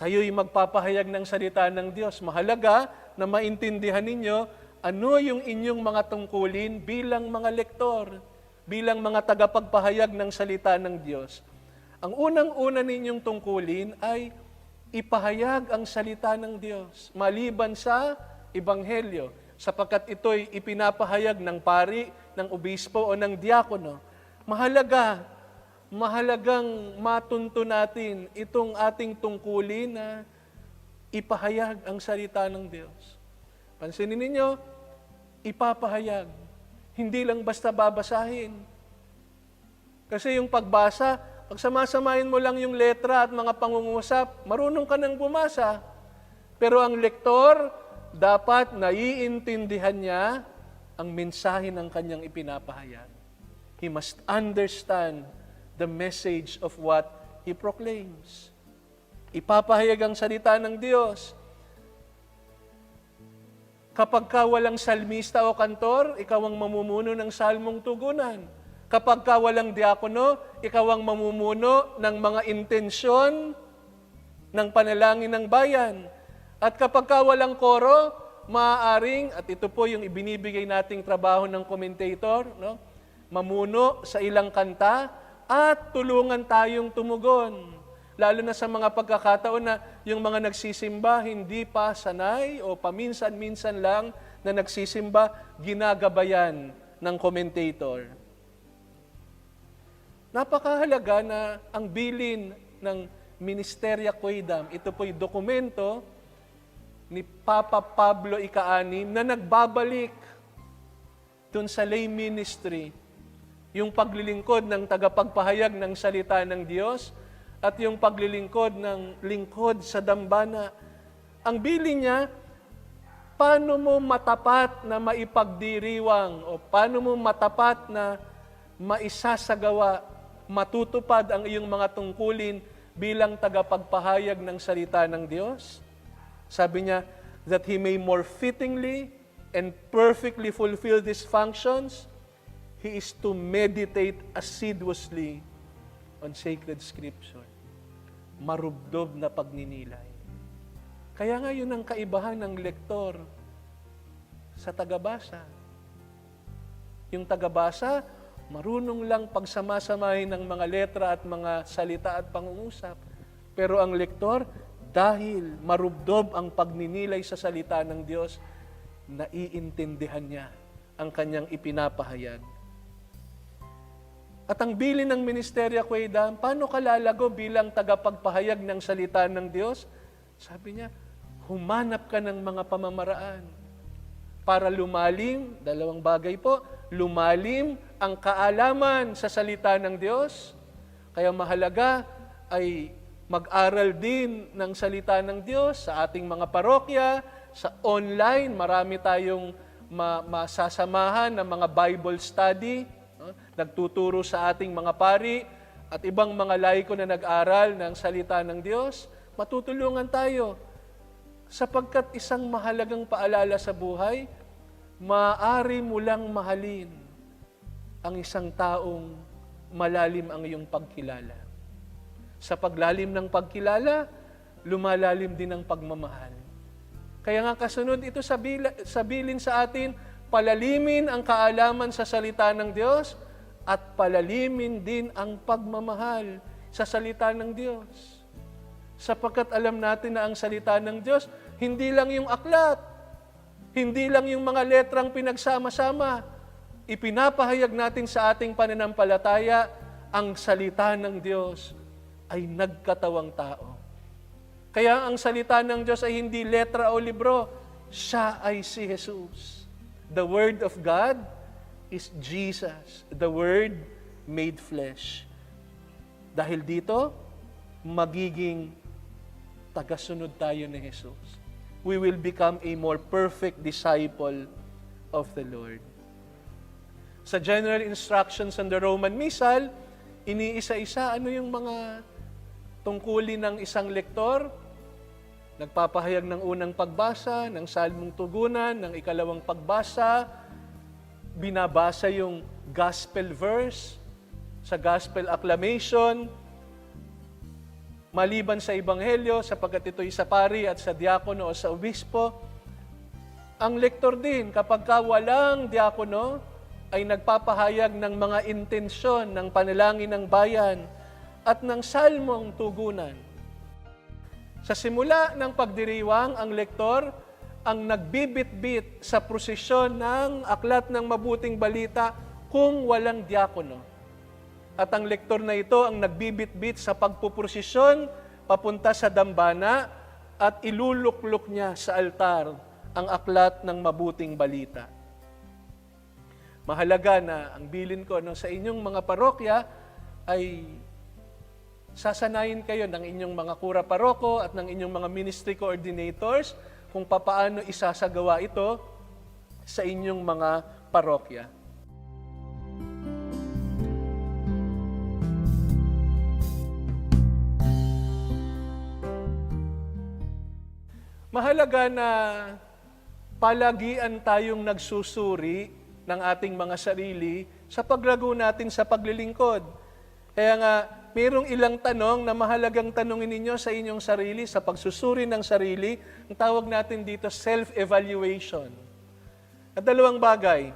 kayo'y magpapahayag ng salita ng Diyos. Mahalaga na maintindihan ninyo ano yung inyong mga tungkulin bilang mga lektor, bilang mga tagapagpahayag ng salita ng Diyos. Ang unang-una ninyong tungkulin ay ipahayag ang salita ng Diyos maliban sa ebanghelyo sapagkat ito'y ipinapahayag ng pari, ng obispo o ng diakono. Mahalaga, mahalagang matunto natin itong ating tungkulin na ipahayag ang salita ng Diyos. Pansinin ninyo, ipapahayag. Hindi lang basta babasahin. Kasi yung pagbasa, pag samasamahin mo lang yung letra at mga pangungusap, marunong ka nang bumasa. Pero ang lektor, dapat naiintindihan niya ang mensahe ng kanyang ipinapahayag. He must understand the message of what he proclaims. Ipapahayag ang salita ng Diyos. Kapag ka walang salmista o kantor, ikaw ang mamumuno ng salmong tugunan. Kapag ka walang diakono, ikaw ang mamumuno ng mga intensyon ng panalangin ng bayan. At kapag ka walang koro, maaaring, at ito po yung ibinibigay nating trabaho ng commentator, no? mamuno sa ilang kanta at tulungan tayong tumugon. Lalo na sa mga pagkakataon na yung mga nagsisimba hindi pa sanay o paminsan-minsan lang na nagsisimba, ginagabayan ng commentator. Napakahalaga na ang bilin ng Ministeria Quaidam, ito po'y dokumento ni Papa Pablo Ika-anim na nagbabalik dun sa lay ministry, yung paglilingkod ng tagapagpahayag ng salita ng Diyos at yung paglilingkod ng lingkod sa dambana. Ang bilin niya, paano mo matapat na maipagdiriwang o paano mo matapat na maisasagawa, matutupad ang iyong mga tungkulin bilang tagapagpahayag ng salita ng Diyos? Sabi niya, that he may more fittingly and perfectly fulfill these functions, he is to meditate assiduously on sacred scripture. Marubdob na pagninilay. Kaya nga yun ang kaibahan ng lektor sa tagabasa. Yung tagabasa, marunong lang pagsamasamahin ng mga letra at mga salita at pangungusap. Pero ang lektor, dahil marubdob ang pagninilay sa salita ng Diyos, naiintindihan niya ang kanyang ipinapahayag. At ang bilin ng Ministeria Quaidam, paano ka lalago bilang tagapagpahayag ng salita ng Diyos? Sabi niya, humanap ka ng mga pamamaraan para lumalim, dalawang bagay po, lumalim ang kaalaman sa salita ng Diyos. Kaya mahalaga ay mag-aral din ng salita ng Diyos sa ating mga parokya, sa online, marami tayong ma- masasamahan ng mga Bible study? Nagtuturo sa ating mga pari at ibang mga laiko na nag-aral ng salita ng Diyos, matutulungan tayo sapagkat isang mahalagang paalala sa buhay, maaari mo lang mahalin ang isang taong malalim ang iyong pagkilala. Sa paglalim ng pagkilala, lumalalim din ang pagmamahal. Kaya nga kasunod ito sabila, sabilin sa atin, palalimin ang kaalaman sa salita ng Diyos at palalimin din ang pagmamahal sa salita ng Diyos. Sapagkat alam natin na ang salita ng Diyos, hindi lang yung aklat, hindi lang yung mga letrang pinagsama-sama. Ipinapahayag natin sa ating pananampalataya, ang salita ng Diyos ay nagkatawang tao. Kaya ang salita ng Diyos ay hindi letra o libro, siya ay si Jesus. The Word of God is Jesus, the Word made flesh. Dahil dito, magiging tagasunod tayo ni Jesus. We will become a more perfect disciple of the Lord. Sa general instructions on the Roman Missal, iniisa-isa ano yung mga tungkulin ng isang lektor, nagpapahayag ng unang pagbasa, ng salmong tugunan, ng ikalawang pagbasa, binabasa yung gospel verse, sa gospel acclamation, Maliban sa ebanghelyo, sapagkat ito'y sa pari at sa diakono o sa obispo, ang lektor din, kapag ka walang diakono, ay nagpapahayag ng mga intensyon ng panalangin ng bayan at ng salmong tugunan. Sa simula ng pagdiriwang, ang lektor ang nagbibit-bit sa prosesyon ng aklat ng mabuting balita kung walang diakono. At ang lektor na ito ang nagbibit-bit sa pagpuprosesyon papunta sa dambana at iluluklok niya sa altar ang aklat ng mabuting balita. Mahalaga na ang bilin ko no, sa inyong mga parokya ay sasanayin kayo ng inyong mga kura paroko at ng inyong mga ministry coordinators kung papaano isasagawa ito sa inyong mga parokya. Mahalaga na palagian tayong nagsusuri ng ating mga sarili sa paglago natin sa paglilingkod. Kaya nga, mayroong ilang tanong na mahalagang tanongin ninyo sa inyong sarili, sa pagsusuri ng sarili. Ang tawag natin dito, self-evaluation. At dalawang bagay,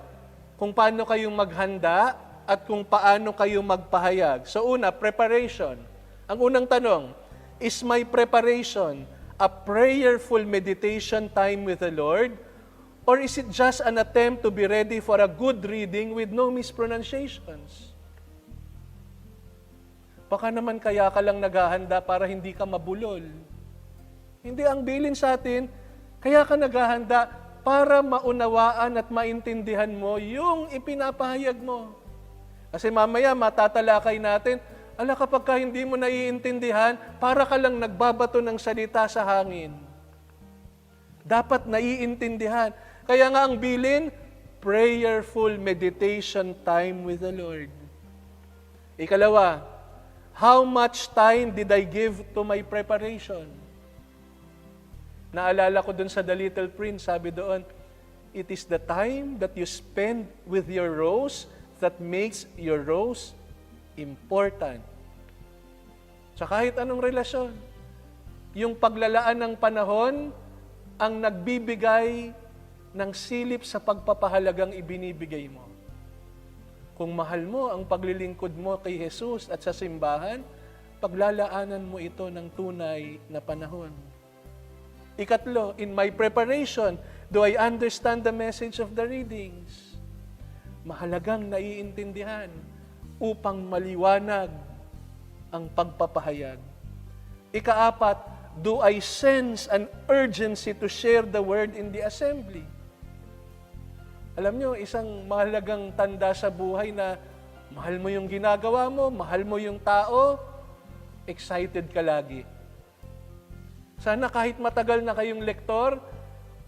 kung paano kayong maghanda at kung paano kayo magpahayag. So una, preparation. Ang unang tanong, is my preparation a prayerful meditation time with the Lord? Or is it just an attempt to be ready for a good reading with no mispronunciations? Baka naman kaya ka lang naghahanda para hindi ka mabulol. Hindi ang bilin sa atin, kaya ka naghahanda para maunawaan at maintindihan mo yung ipinapahayag mo. Kasi mamaya matatalakay natin, ala kapag ka hindi mo naiintindihan, para ka lang nagbabato ng salita sa hangin. Dapat naiintindihan. Kaya nga ang bilin, prayerful meditation time with the Lord. Ikalawa, how much time did I give to my preparation? Naalala ko dun sa The Little Prince, sabi doon, it is the time that you spend with your rose that makes your rose important. Sa kahit anong relasyon, yung paglalaan ng panahon ang nagbibigay ng silip sa pagpapahalagang ibinibigay mo. Kung mahal mo ang paglilingkod mo kay Jesus at sa simbahan, paglalaanan mo ito ng tunay na panahon. Ikatlo, in my preparation, do I understand the message of the readings? Mahalagang naiintindihan upang maliwanag ang pagpapahayag. Ikaapat, do I sense an urgency to share the word in the assembly? Alam nyo, isang mahalagang tanda sa buhay na mahal mo yung ginagawa mo, mahal mo yung tao, excited ka lagi. Sana kahit matagal na kayong lektor,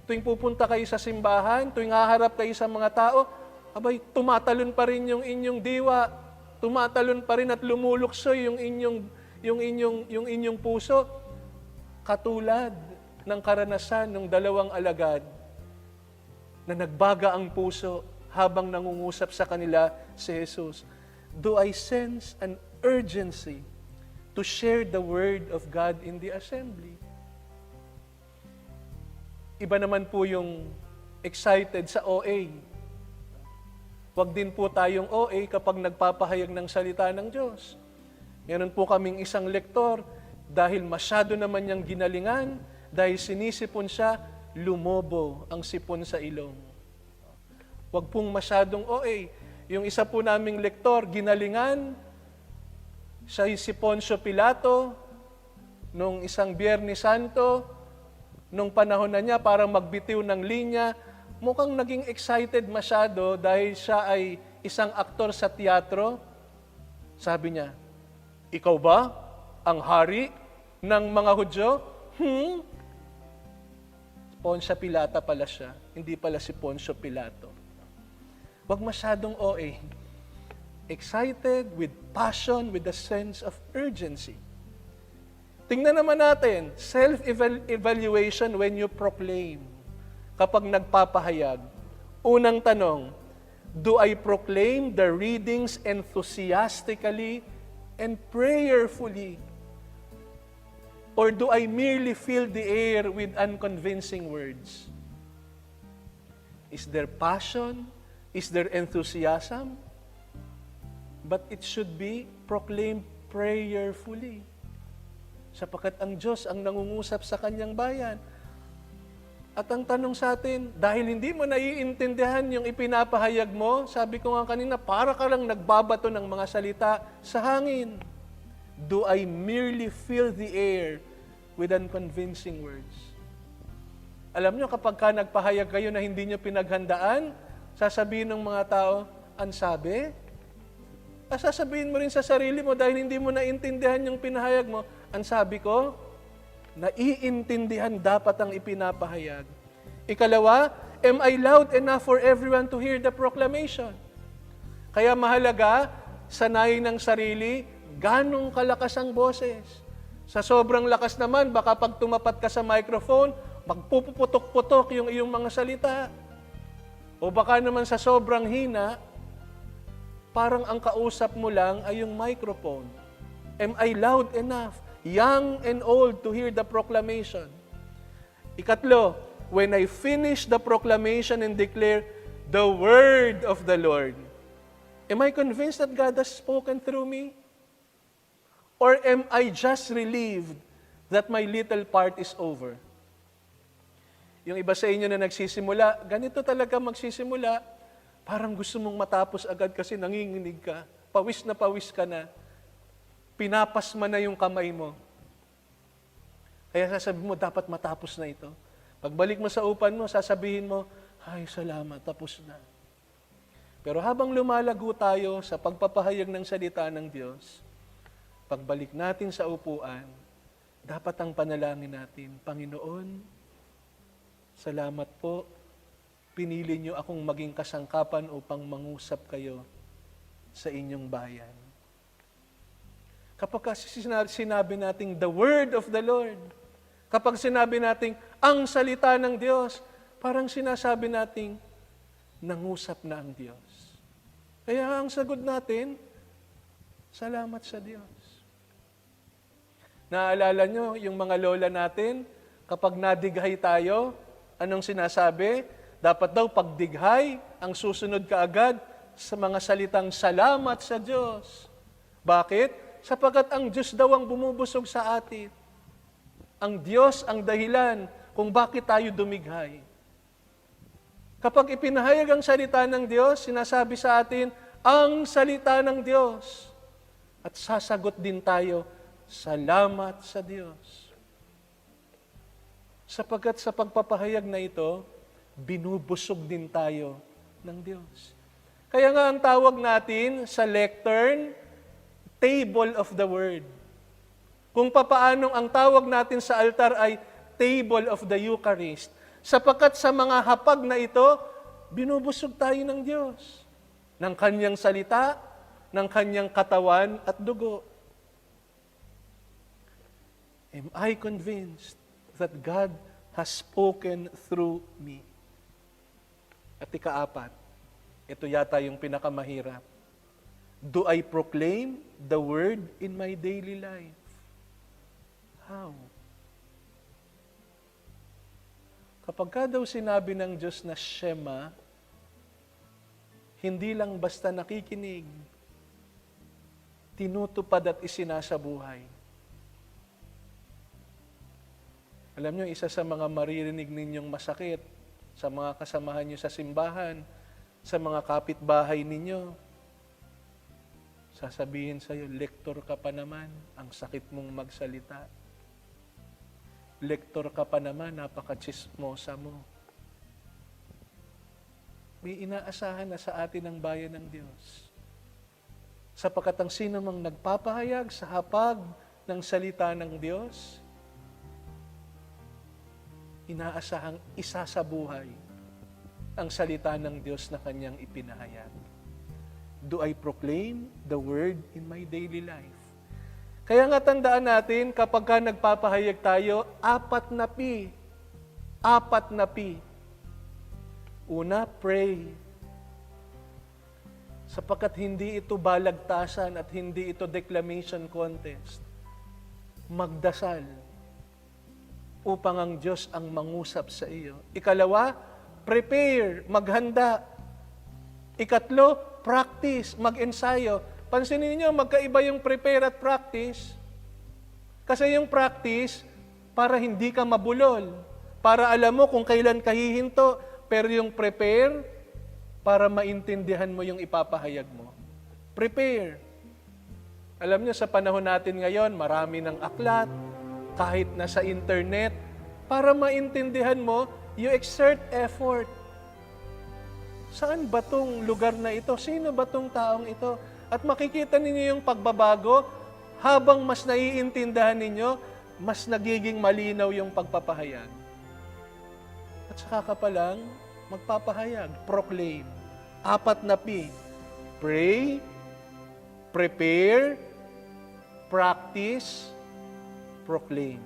tuwing pupunta kayo sa simbahan, tuwing haharap kayo sa mga tao, abay, tumatalon pa rin yung inyong diwa, tumatalon pa rin at lumulukso yung inyong, yung inyong, yung inyong puso. Katulad ng karanasan ng dalawang alagad na nagbaga ang puso habang nangungusap sa kanila si Jesus. Do I sense an urgency to share the word of God in the assembly? Iba naman po yung excited sa OA. Huwag din po tayong OA kapag nagpapahayag ng salita ng Diyos. Meron po kaming isang lektor, dahil masyado naman niyang ginalingan, dahil sinisipon siya, lumobo ang sipon sa ilong. Huwag pong masyadong OA. Yung isa po naming lektor, ginalingan, siya si Poncio Pilato, nung isang Biyernes Santo, nung panahon na niya parang magbitiw ng linya, mukhang naging excited masyado dahil siya ay isang aktor sa teatro. Sabi niya, ikaw ba ang hari ng mga Hudyo? Hmm? Poncio Pilata pala siya, hindi pala si Poncio Pilato. Huwag masyadong OA. Excited, with passion, with a sense of urgency. Tingnan naman natin, self-evaluation when you proclaim. Kapag nagpapahayag. Unang tanong, do I proclaim the readings enthusiastically and prayerfully? Or do I merely fill the air with unconvincing words? Is there passion? Is there enthusiasm? But it should be proclaimed prayerfully. Sapagkat ang Diyos ang nangungusap sa kanyang bayan. At ang tanong sa atin, dahil hindi mo naiintindihan yung ipinapahayag mo, sabi ko nga kanina, para ka lang nagbabato ng mga salita sa hangin. Do I merely fill the air with unconvincing words? Alam nyo, kapag ka nagpahayag kayo na hindi nyo pinaghandaan, sasabihin ng mga tao, ang sabi? Ah, sasabihin mo rin sa sarili mo dahil hindi mo naintindihan yung pinahayag mo, ang sabi ko, naiintindihan dapat ang ipinapahayag. Ikalawa, am I loud enough for everyone to hear the proclamation? Kaya mahalaga, sanayin ng sarili, ganong kalakas ang boses. Sa sobrang lakas naman, baka pag tumapat ka sa microphone, magpupuputok-putok yung iyong mga salita. O baka naman sa sobrang hina, parang ang kausap mo lang ay yung microphone. Am I loud enough, young and old, to hear the proclamation? Ikatlo, when I finish the proclamation and declare the word of the Lord, am I convinced that God has spoken through me? Or am I just relieved that my little part is over? Yung iba sa inyo na nagsisimula, ganito talaga magsisimula, parang gusto mong matapos agad kasi nanginginig ka, pawis na pawis ka na, pinapasma na yung kamay mo. Kaya sasabihin mo, dapat matapos na ito. Pagbalik mo sa upan mo, sasabihin mo, ay salamat, tapos na. Pero habang lumalago tayo sa pagpapahayag ng salita ng Diyos, pagbalik natin sa upuan, dapat ang panalangin natin, Panginoon, salamat po, pinili niyo akong maging kasangkapan upang mangusap kayo sa inyong bayan. Kapag kasi sina- sinabi nating the word of the Lord, kapag sinabi nating ang salita ng Diyos, parang sinasabi nating nangusap na ang Diyos. Kaya ang sagot natin, salamat sa Diyos. Naaalala nyo, yung mga lola natin, kapag nadighay tayo, anong sinasabi? Dapat daw pagdighay, ang susunod kaagad sa mga salitang salamat sa Diyos. Bakit? Sapagkat ang Diyos daw ang bumubusog sa atin. Ang Diyos ang dahilan kung bakit tayo dumighay. Kapag ipinahayag ang salita ng Diyos, sinasabi sa atin, ang salita ng Diyos. At sasagot din tayo, salamat sa Diyos. Sapagkat sa pagpapahayag na ito, binubusog din tayo ng Diyos. Kaya nga ang tawag natin sa lectern, table of the word. Kung papaanong ang tawag natin sa altar ay table of the Eucharist. Sapagkat sa mga hapag na ito, binubusog tayo ng Diyos. Ng kanyang salita, ng kanyang katawan at dugo. Am I convinced that God has spoken through me? At ikaapat, ito yata yung pinakamahirap. Do I proclaim the word in my daily life? How? Kapag ka daw sinabi ng Diyos na Shema, hindi lang basta nakikinig, tinutupad at isinasabuhay. Alam nyo, isa sa mga maririnig ninyong masakit sa mga kasamahan nyo sa simbahan, sa mga kapitbahay ninyo, sasabihin sa'yo, lektor ka pa naman, ang sakit mong magsalita. Lektor ka pa naman, napaka-chismosa mo. May inaasahan na sa atin ang bayan ng Diyos. Sapagkat ang sino mang nagpapahayag sa hapag ng salita ng Diyos, inaasahang isa sa buhay ang salita ng Diyos na kanyang ipinahayag. Do I proclaim the word in my daily life? Kaya nga tandaan natin, kapag ka nagpapahayag tayo, apat na P. Apat na P. Una, pray. Sapagkat hindi ito balagtasan at hindi ito declamation contest. Magdasal. Upang ang Diyos ang mangusap sa iyo. Ikalawa, prepare, maghanda. Ikatlo, practice, mag-ensayo. Pansinin niyo, magkaiba yung prepare at practice. Kasi yung practice, para hindi ka mabulol. Para alam mo kung kailan ka hihinto. Pero yung prepare, para maintindihan mo yung ipapahayag mo. Prepare. Alam niyo, sa panahon natin ngayon, marami ng aklat, kahit nasa internet, para maintindihan mo, you exert effort. Saan ba tong lugar na ito? Sino ba tong taong ito? At makikita ninyo yung pagbabago, habang mas naiintindihan ninyo, mas nagiging malinaw yung pagpapahayag. At saka ka pa lang, magpapahayag, proclaim. Apat na P. Pray, prepare, practice, proclaim.